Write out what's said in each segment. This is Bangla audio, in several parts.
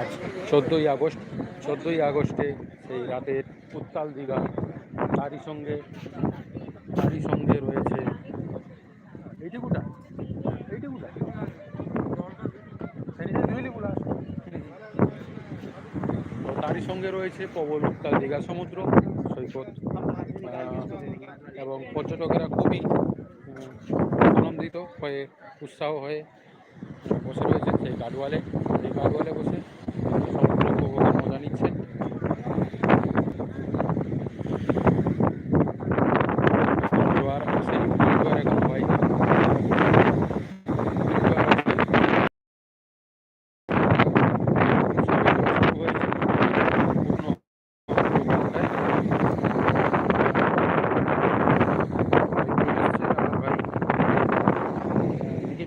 আজ চোদ্দোই আগস্ট, চোদ্দোই আগস্টে সেই রাতের উত্তাল দীঘা তারই সঙ্গে তারই সঙ্গে রয়েছে এইটুকুটা এইটুকুটা তারই সঙ্গে রয়েছে প্রবল উত্তাল দীঘা সমুদ্র, সৈকত এবং পর্যটকেরা খুবই আনন্দিত হয়ে, উৎসাহ হয়ে বসে রয়েছে সেই গাডওয়ালে সেই গাডওয়ালে বসে সমুদ্র উপভোগের মজা নিচ্ছে জোয়ার সেই জোয়ার এখন হয়নি জোয়ার আসবে।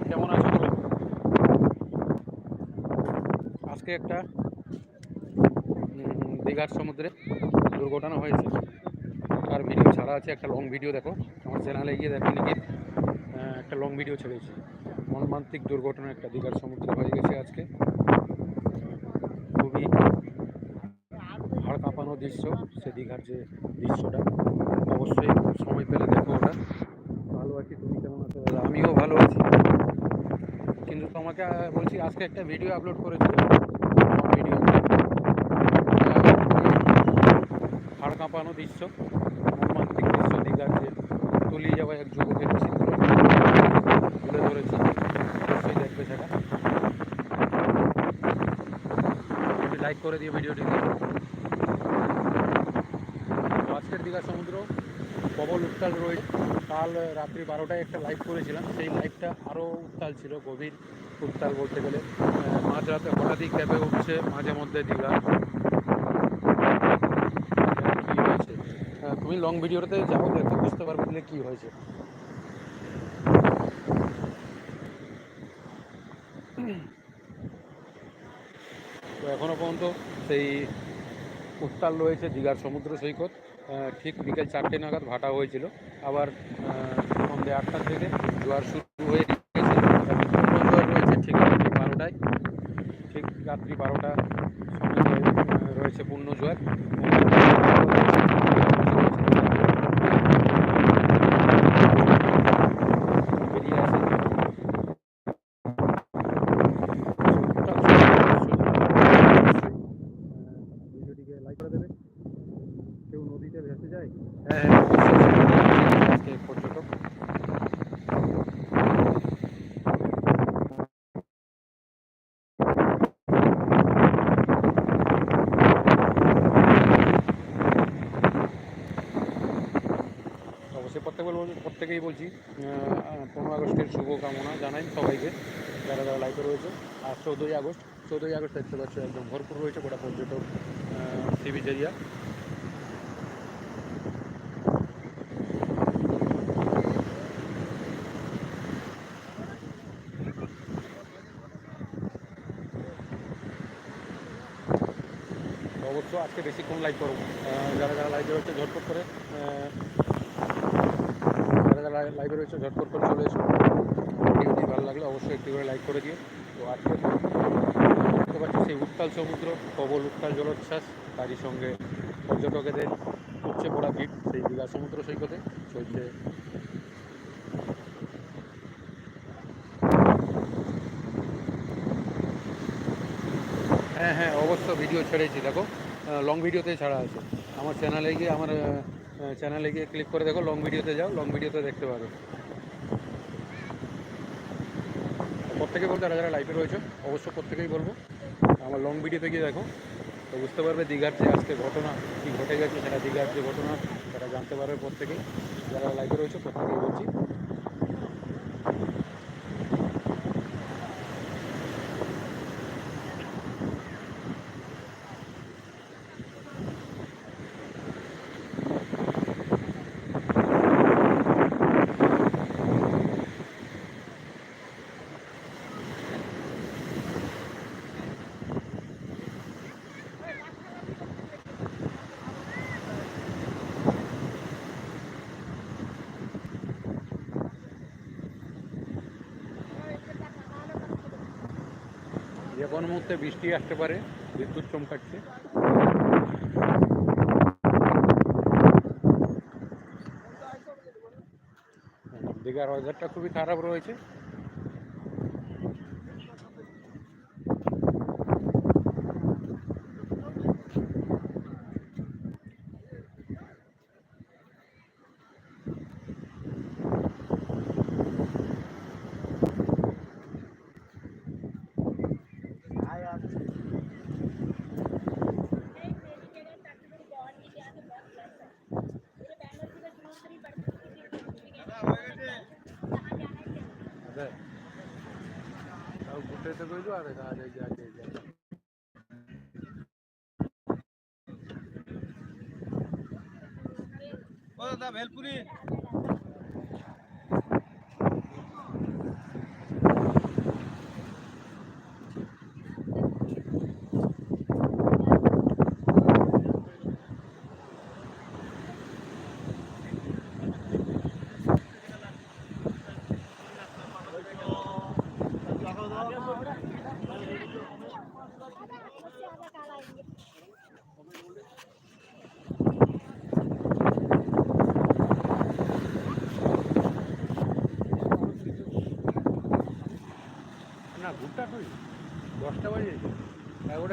কেমন আছো বলো আজকে একটা দীঘার সমুদ্রে দুর্ঘটনা হয়েছে। তার ভিডিও ছাড়া আছে একটা লং ভিডিও দেখো। আমার চ্যানেলে গিয়ে দেখো নাকি একটা লং ভিডিও ছেড়েছি। মর্মান্তিক দুর্ঘটনা একটা দীঘার সমুদ্রে হয়ে গেছে আজকে। খুবই হাড় কাঁপানো দৃশ্য সে দীঘার যে দৃশ্যটা। অবশ্যই সময় পেলে দেখো ওটা। ভালো আছি তুমি কেমন আছো? আমিও ভালো আছি। কিন্তু তোমাকে বলছি আজকে একটা ভিডিও আপলোড করেছি ভিডিও কাঁপানো দৃশ্য, মর্মান্তিক দৃশ্য দীঘার যে তলিয়ে যাওয়া এক যুবকের চিত্র। তুলে ধরেছি। অবশ্যই দেখবে সেটা একটু লাইক করে দিও ভিডিওটিকে। তো আজকের দীঘা সমুদ্র, প্রবল উত্তাল রয়েছে কাল রাত্রি বারোটায় একটা লাইভ করেছিলাম। সেই লাইভটা আরও উত্তাল ছিল, গভীর উত্তাল বলতে গেলে। মাঝরাতে হঠাৎই ক্যাবে উঠছে মাঝে মধ্যে দীঘা কী হয়েছে আহ, তুমি লং ভিডিওতে যাও দেখো বুঝতে পারবে যে কী হয়েছে। তো এখনও পর্যন্ত সেই উত্তাল রয়েছে দীঘার সমুদ্র সৈকত। ঠিক বিকেল চারটে নাগাদ ভাটা হয়েছিল। আবার আহ, সন্ধ্যে আটটা থেকে জোয়ার শুরু হয়ে গেছে। জোয়ার রয়েছে ঠিক রাত্রি বারোটায়। ঠিক রাত্রি বারোটা রয়েছে পূর্ণ জোয়ার বেরিয়ে আসে ভিডিওটিকে লাইক করে দেবে কেউ নদীতে ভেসে যায় হ্যাঁ হ্যাঁ অবশ্যই আজকে পর্যটক অবশ্যই প্রত্যেক বলব, প্রত্যেকেই বলছি পনেরো আগস্টের শুভকামনা জানাই সবাইকে, যারা যারা লাইভে রয়েছে। আর চৌদ্দই আগস্ট চৌদ্দই আগস্ট দেখতে পাচ্ছ, একদম ভরপুর রয়েছে গোটা পর্যটক সি বিচ এরিয়া অবশ্য আজকে বেশিক্ষণ লাইভ করব যারা যারা লাইভে রয়েছে, ঝটপট করে লাইভে রয়েছে, ঝটপট করে চলে এসো। ভিডিওটি ভালো লাগলে অবশ্যই একটি করে লাইক করে দিও। তো আজকে দেখতে পাচ্ছি সেই উত্তাল সমুদ্র, প্রবল উত্তাল জলোচ্ছ্বাস, তারই সঙ্গে পর্যটকেদের উপচে পড়া ভিড় সেই দীঘা সমুদ্র সৈকতে চলছে। হ্যাঁ হ্যাঁ অবশ্য ভিডিও ছেড়েছি, দেখো। লং ভিডিওতে ছাড়া আছে। আমার চ্যানেলে গিয়ে আমার চ্যানেলে গিয়ে ক্লিক করে দেখো লং ভিডিওতে যাও লং ভিডিওতে দেখতে পারো। প্রত্যেকে বলতে, যারা যারা লাইফে রয়েছে, অবশ্য প্রত্যেকেই বলব, আমার লং ভিডিওতে গিয়ে দেখো। তো বুঝতে পারবে দীঘার যে আজকে ঘটনা, কী ঘটে গেছে, সেটা দীঘার যে ঘটনা, সেটা জানতে পারবে প্রত্যেকেই। যারা লাইফে রয়েছে, প্রত্যেকেই বলছি কোনো মুহূর্তে বৃষ্টি আসতে পারে বিদ্যুৎ চমকাচ্ছে। দীঘার ওয়েদারটা খুবই খারাপ রয়েছে। Ese soy yo, a ver, ya, ya, ya. ও দাদা ভেলপুরি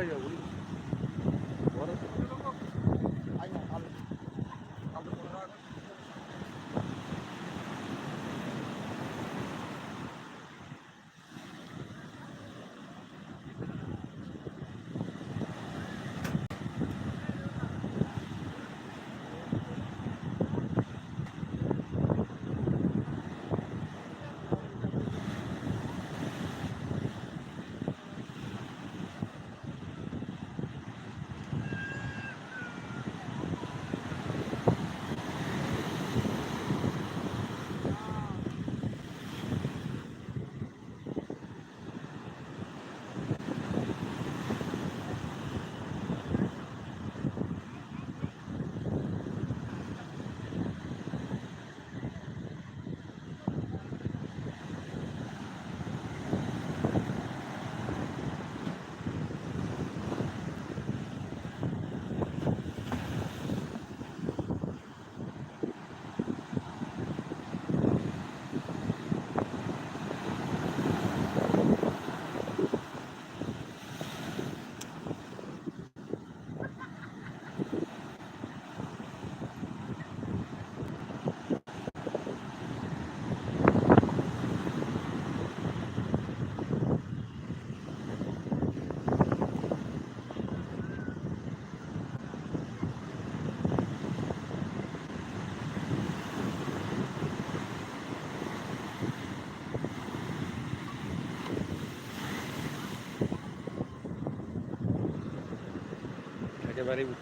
这有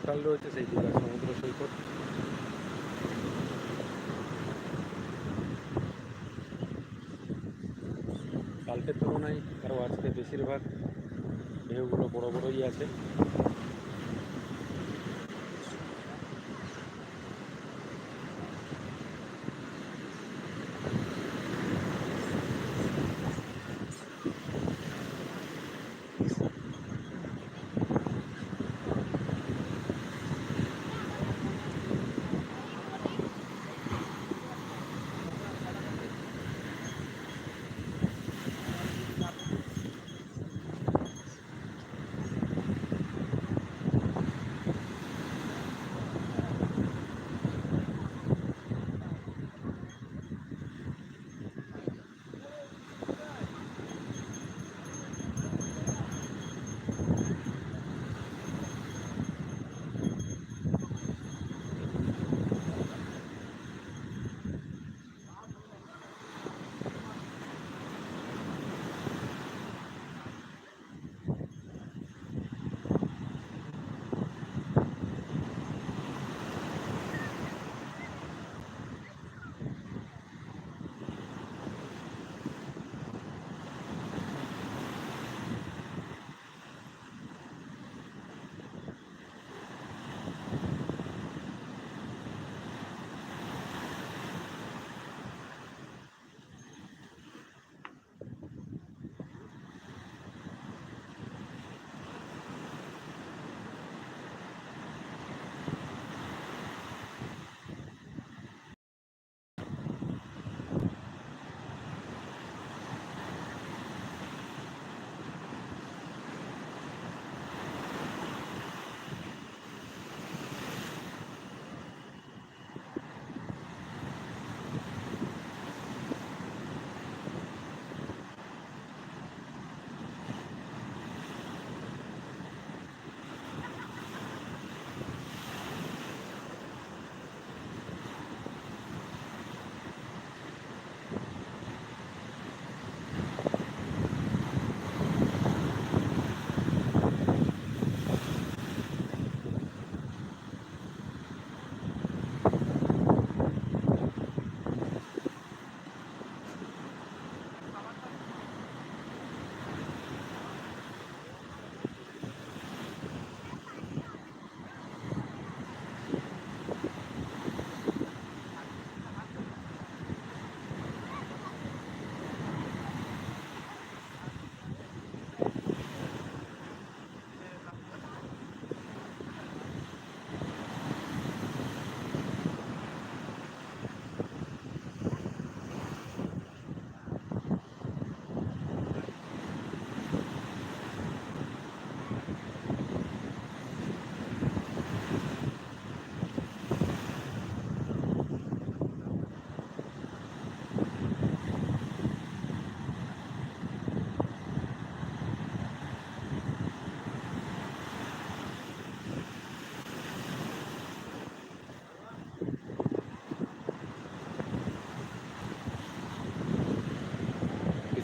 একেবারে রয়েছে সেই দীঘা সমুদ্র সৈকত। কালকের তুলনায় আরও আজকে বেশিরভাগ ঢেউগুলো বড় বড়ই আছে।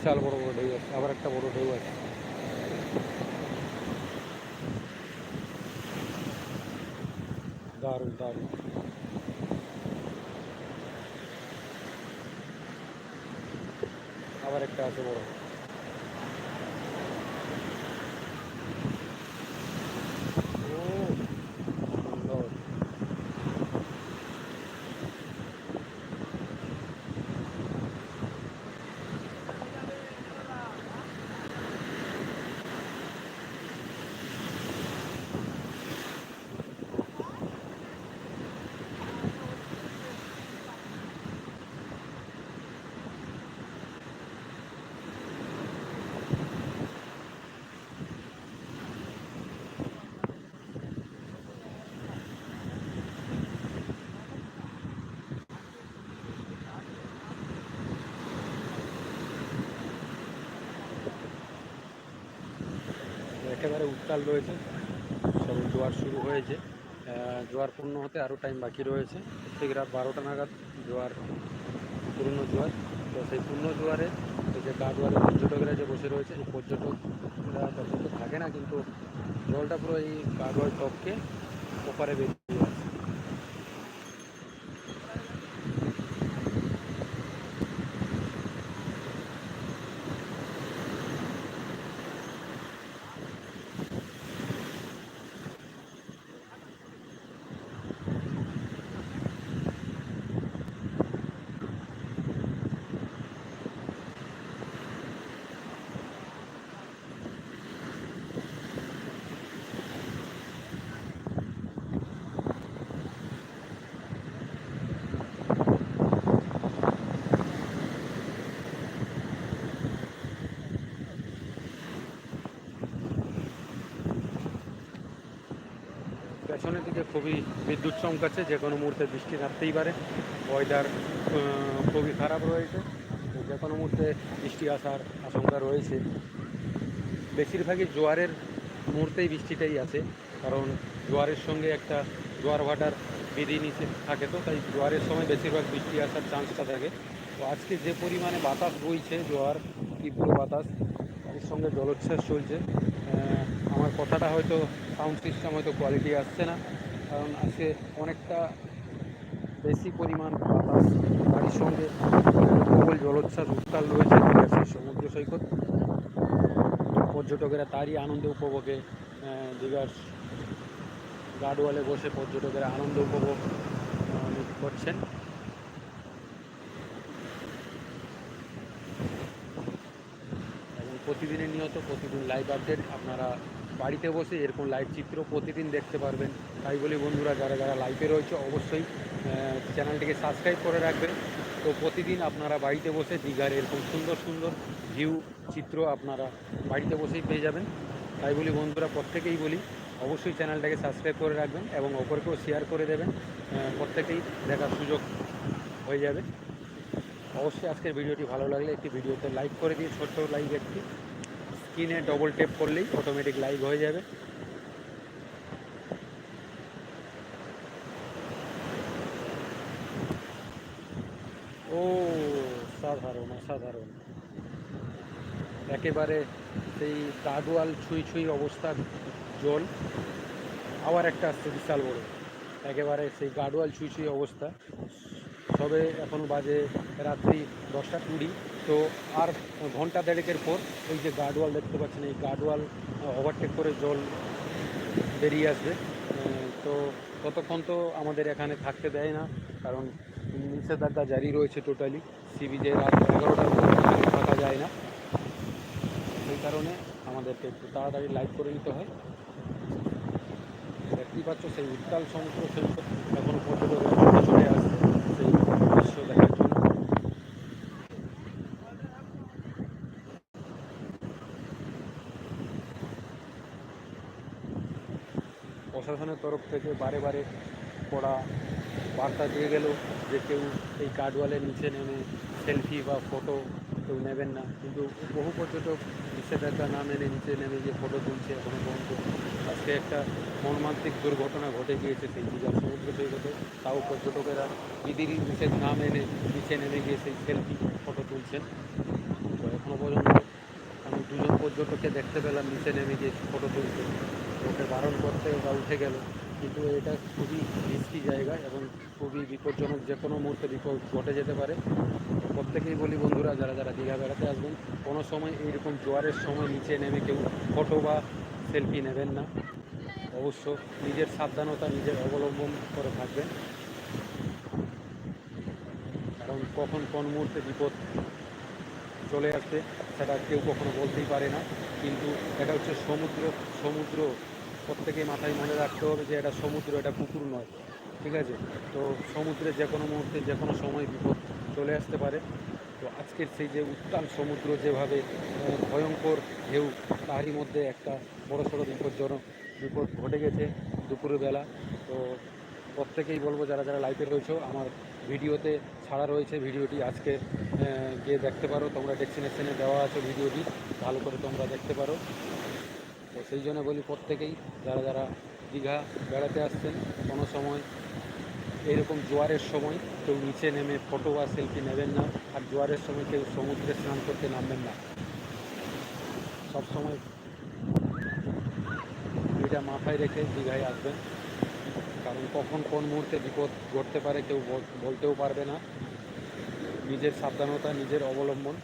বিশাল বড় বড় ঢেউ আছে, আবার একটা বড় ঢেউ আছে। দারুণ দারুণ। আবার একটা আছে বড়। একেবারে উত্তাল রয়েছে। সবে জোয়ার শুরু হয়েছে। জোয়ার পূর্ণ হতে আরও টাইম বাকি রয়েছে। প্রত্যেক রাত বারোটা নাগাদ জোয়ার পূর্ণ জোয়ার। তো সেই পূর্ণ জোয়ারে যে গাডোয়ারে পর্যটকেরা যে বসে রয়েছে এই পর্যটকরা তখন তো থাকে না, কিন্তু জলটা পুরো এই গাডোয়ার টপকে ওপারে বেরিয়ে আছে পেছনের দিকে খুবই বিদ্যুৎ চমকাচ্ছে যে কোনো মুহূর্তে বৃষ্টি থাকতেই পারে। ওয়েদার খুবই খারাপ রয়েছে। যে কোনো মুহূর্তে বৃষ্টি আসার আশঙ্কা রয়েছে। বেশিরভাগই জোয়ারের মুহূর্তেই বৃষ্টিটাই আছে, কারণ জোয়ারের সঙ্গে একটা জোয়ার ভাটার বিধি নিষেধ থাকে তো, তাই জোয়ারের সময় বেশিরভাগ বৃষ্টি আসার চান্সটা থাকে। তো আজকে যে পরিমাণে বাতাস বইছে জোয়ার, তীব্র বাতাস এর সঙ্গে জলোচ্ছ্বাস চলছে। আমার কথাটা হয়তো সাউন্ড সিস্টেম হয়তো কোয়ালিটি আসছে না, কারণ আজকে অনেকটা বেশি পরিমাণ বাতাস, বাড়ির সঙ্গে প্রবল জলোচ্ছ্বাস উত্তাল রয়েছে সমুদ্র সৈকত। পর্যটকেরা তারই আনন্দ উপভোগে দীঘার গার্ডওয়ালে বসে পর্যটকেরা আনন্দ উপভোগ করছেন। প্রতিদিনের নিয়ত, প্রতিদিন লাইভ আপডেট আপনারা বাড়িতে বসে এরকম লাইভ চিত্র প্রতিদিন দেখতে পারবেন। তাই বলি বন্ধুরা, যারা যারা লাইভে রয়েছে, অবশ্যই চ্যানেলটিকে সাবস্ক্রাইব করে রাখবেন। তো প্রতিদিন আপনারা বাড়িতে বসে দীঘার এরকম সুন্দর সুন্দর ভিউ চিত্র আপনারা বাড়িতে বসেই পেয়ে যাবেন। তাই বলি বন্ধুরা, প্রত্যেকেই বলি, অবশ্যই চ্যানেলটাকে সাবস্ক্রাইব করে রাখবেন এবং অপরকেও শেয়ার করে দেবেন। প্রত্যেকেই দেখার সুযোগ হয়ে যাবে। অবশ্যই আজকের ভিডিওটি ভালো লাগলে একটি ভিডিওতে লাইক করে দিয়ে, ছোট্ট লাইক একটি স্ক্রিনে ডবল টেপ করলেই অটোমেটিক লাইক হয়ে যাবে। ও, সাধারণ, অসাধারণ। একেবারে সেই গাডোয়াল ছুঁই ছুঁই অবস্থার জল। আবার একটা আসছে বিশাল বড়। একেবারে সেই গাডোয়াল ছুঁই ছুঁই অবস্থা। সবে এখনও বাজে রাত্রি দশটা কুড়ি। তো আর ঘণ্টা দেড়েকের পর এই যে গার্ডওয়াল দেখতে পাচ্ছেন, এই গার্ডওয়াল ওভারটেক করে জল বেরিয়ে আসবে। তো ততক্ষণ তো আমাদের এখানে থাকতে দেয় না, কারণ নিষেধাজ্ঞা জারি রয়েছে টোটালি সি বিচে রাত এগারোটার পর এখানে থাকা যায় না। সেই কারণে আমাদেরকে একটু তাড়াতাড়ি লাইভ করে নিতে হয়। দেখতেই পাচ্ছ, সেই উত্তাল সমুদ্র সৈকত এখনও পর্যটকেরা ছুটে ছুটে আসছে সেই দৃশ্য দেখার জন্য প্রশাসনের তরফ থেকে বারে বারে পড়া, বার্তা দিয়ে গেল যে কেউ এই কার্ডওয়ালের নিচে নেমে সেলফি বা ফটো কেউ নেবেন না। কিন্তু বহু পর্যটক নিষেধাজ্ঞা না মেনে নিচে নেমে গিয়ে ফটো তুলছে এখনও পর্যন্ত। আজকে একটা মর্মান্তিক দুর্ঘটনা ঘটে গিয়েছে সেই দীঘার সমুদ্র সৈকতে। তাও পর্যটকেরা বিধি নিষেধ না মেনে নিচে নেমে গিয়ে সেই সেলফি ফটো তুলছেন। তো এখনও পর্যন্ত আমি দুজন পর্যটককে দেখতে পেলাম, নিচে নেমে গিয়ে ফটো তুলতে ওকে বারণ করতে ওরা উঠে গেল। কিন্তু এটা খুবই রিস্কি জায়গা এবং খুবই বিপজ্জনক যে কোনো মুহূর্তে বিপদ ঘটে যেতে পারে। প্রত্যেকেই বলি বন্ধুরা, যারা যারা দীঘা বেড়াতে আসবেন, কোনো সময় এইরকম জোয়ারের সময় নিচে নেমে কেউ ফটো বা সেলফি নেবেন না। অবশ্য নিজের সাবধানতা, নিজের অবলম্বন করে থাকবেন। কারণ কখন কোন মুহূর্তে বিপদ চলে আসবে, সেটা কেউ কখনো বলতেই পারে না। কিন্তু এটা হচ্ছে সমুদ্র সমুদ্র প্রত্যেকেই মাথায় মনে রাখতে হবে যে এটা সমুদ্র, এটা পুকুর নয়, ঠিক আছে? তো সমুদ্রে যে কোনো মুহূর্তে যে কোনো সময় বিপদ চলে আসতে পারে। তো আজকের সেই যে উত্তাল সমুদ্র যেভাবে ভয়ঙ্কর ঢেউ, তারই মধ্যে একটা বড় সড়ো বিপজ্জনক বিপদ ঘটে গেছে দুপুরের বেলা তো প্রত্যেকেই বলব, যারা যারা লাইভে রয়েছে, আমার ভিডিওতে ছাড়া রয়েছে ভিডিওটি আজকে গিয়ে দেখতে পারো। তোমরা ডেস্টিনেশনে দেওয়া আছে ভিডিওটি, ভালো করে তোমরা দেখতে পারো। তো সেই জন্য বলি প্রত্যেকেই যারা যারা দীঘা বেড়াতে আসছেন, কোনো সময় এরকম জোয়ারের সময় কেউ নিচে নেমে ফটো বা সেলফি নেবেন না আর জোয়ারের সময় কেউ সমুদ্রে স্নান করতে নামবেন না। সব সময় এটা মাথায় রেখে দীঘায় আসবেন। কারণ কখন কোন মুহূর্তে বিপদ ঘটতে পারে কেউ বল- বলতেও পারবে না। নিজের সাবধানতা, নিজের অবলম্বন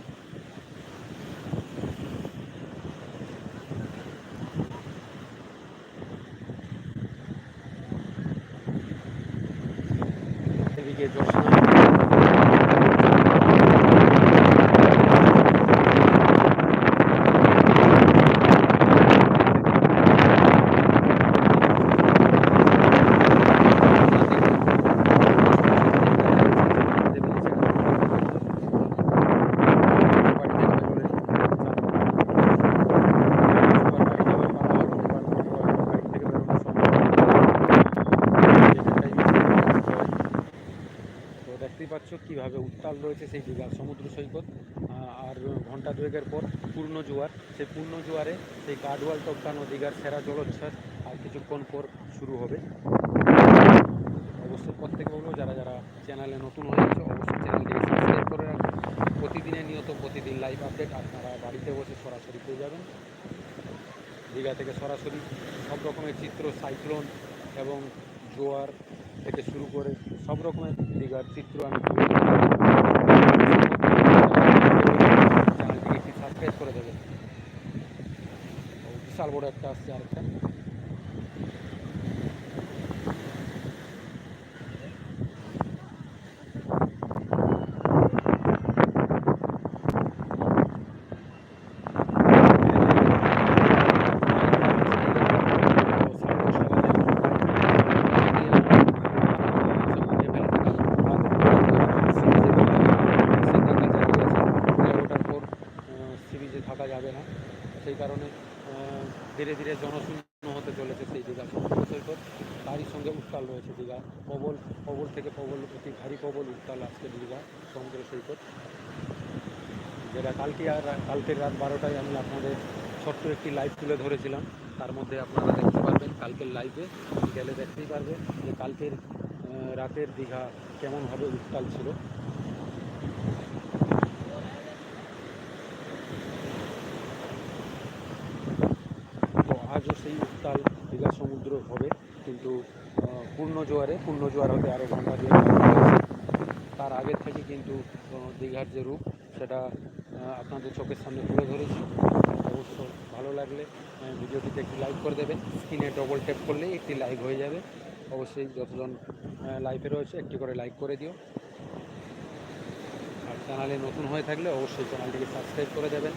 এদিকে জোৎস্না তো দেখতেই পাচ্ছ কীভাবে উত্তাল রয়েছে সেই দীঘা সমুদ্র সৈকত আহ, আর ঘণ্টা দুয়েকের পর সেই পূর্ণ জোয়ারে সেই গার্ডওয়াল টপকানো দীঘার সেরা জলোচ্ছ্বাস আর কিছুক্ষণ পর শুরু হবে। অবশ্যই প্রত্যেকে বলব যারা যারা চ্যানেলে নতুন হয়েছে অবশ্যই চ্যানেলটিকে সাবস্ক্রাইব করে রাখবেন প্রতিদিনের নিয়ত, প্রতিদিন লাইভ আপডেট আপনারা বাড়িতে বসে সরাসরি পেয়ে যাবেন। দীঘা থেকে সরাসরি সব রকমের চিত্র সাইক্লোন এবং জোয়ার থেকে শুরু করে সব রকমের দীঘার চিত্র আমি তুলে ধরবো। চ্যানেলটিকে একটি সাবস্ক্রাইব করে দেবেন ও, বিশাল বড় একটা আসছে আরেকটা সিরিজে থাকা যাবে না সেই কারণে আহ, ধীরে ধীরে জনশূন্য হতে চলেছে সেই দীঘা সমুদ্র সৈকত। তারই সঙ্গে উত্তাল রয়েছে দীঘা। প্রবল প্রবল থেকে প্রবল, অতি ভারী প্রবল উত্তাল আজকে দীঘা সমুদ্র সৈকত। যেটা কালকে আর কালকের রাত বারোটায় আমি আপনাদের ছোট্ট একটি লাইভ তুলে ধরেছিলাম। তার মধ্যে আপনারা দেখতে পারবেন কালকের লাইভে গেলে দেখতেই পারবেন যে কালকের রাতের দীঘা কেমনভাবে উত্তাল ছিল তো আজও সেই উত্তাল দীঘা সমুদ্র হবে কিন্তু পূর্ণ জোয়ারে পূর্ণ জোয়ার হতে আরও ঘণ্টা দিয়ে তার আগের থেকে কিন্তু দীঘার যে রূপ, সেটা আপনাদের চোখের সামনে তুলে ধরেছি। অবশ্য ভালো লাগলে ভিডিওটিতে একটি লাইক করে দেবেন। স্ক্রিনে ডবল ট্যাপ করলেই একটি লাইক হয়ে যাবে। অবশ্যই যতজন লাইভে রয়েছে, একটি করে লাইক করে দিও। আর চ্যানেলে নতুন হয়ে থাকলে অবশ্যই চ্যানেলটিকে সাবস্ক্রাইব করে দেবেন।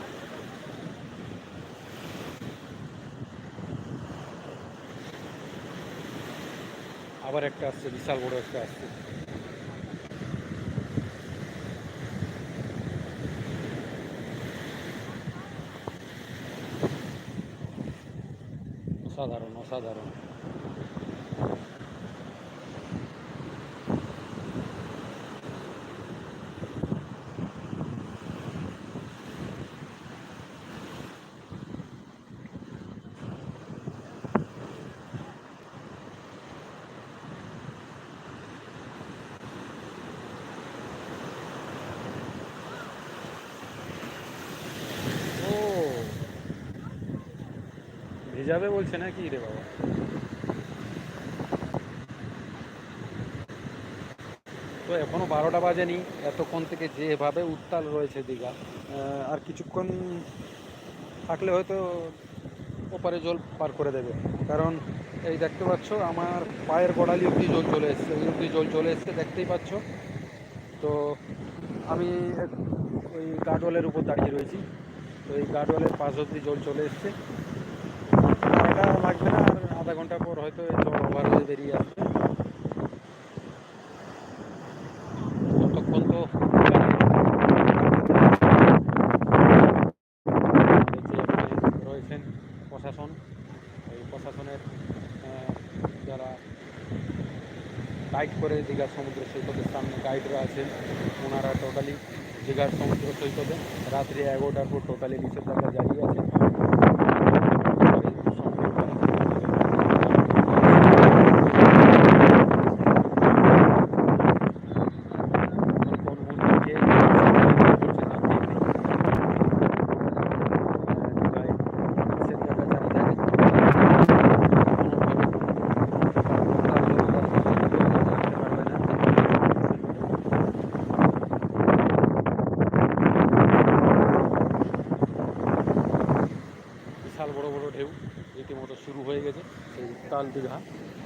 আবার একটা আসছে বিশাল বড় একটা আসছে। অসাধারণ অসাধারণ। ভিজাবে বলছে না কি রে বাবা। তো এখনও বারোটা বাজেনি, এতক্ষণ থেকে যেভাবে উত্তাল রয়েছে দীঘা আর কিছুক্ষণ থাকলে হয়তো ওপারে জল পার করে দেবে। কারণ এই দেখতে পাচ্ছ, আমার পায়ের গোড়ালি অবধি জল চলে এসছে ওই অবধি জল চলে এসছে, দেখতেই পাচ্ছ। তো আমি ওই গার্ডওয়ালের উপর দাঁড়িয়ে রয়েছি। তো এই গার্ডওয়ালের পাশ অবধি জল চলে এসছে আর এটা লাগবে না আর আধা ঘণ্টা পর হয়তো এই ওভার হয়ে বেরিয়ে আসবে। ততক্ষণ তো রয়েছেন প্রশাসন। এই প্রশাসনের যারা গাইড করে দীঘার সমুদ্র সৈকতের সামনে গাইডরা আছেন, ওনারা টোটালি দীঘার সমুদ্র সৈকতে। রাত্রি এগারোটার পর টোটালি নিষেধাজ্ঞা জারি আছে কোন মুখ থেকে দীঘায় নিষেধাজ্ঞা জারি থাকে বিশাল বড় বড় ঢেউ রীতিমতো শুরু হয়ে গেছে উত্তাল দীঘা।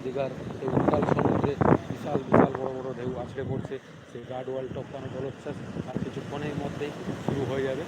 দীঘার এই উত্তাল সমুদ্রে বিশাল বিশাল বড় বড় ঢেউ আছড়ে পড়ছে। সেই গার্ড ওয়াল টপকানো জলোচ্ছ্বাস আর কিছুক্ষণের মধ্যেই শুরু হয়ে যাবে।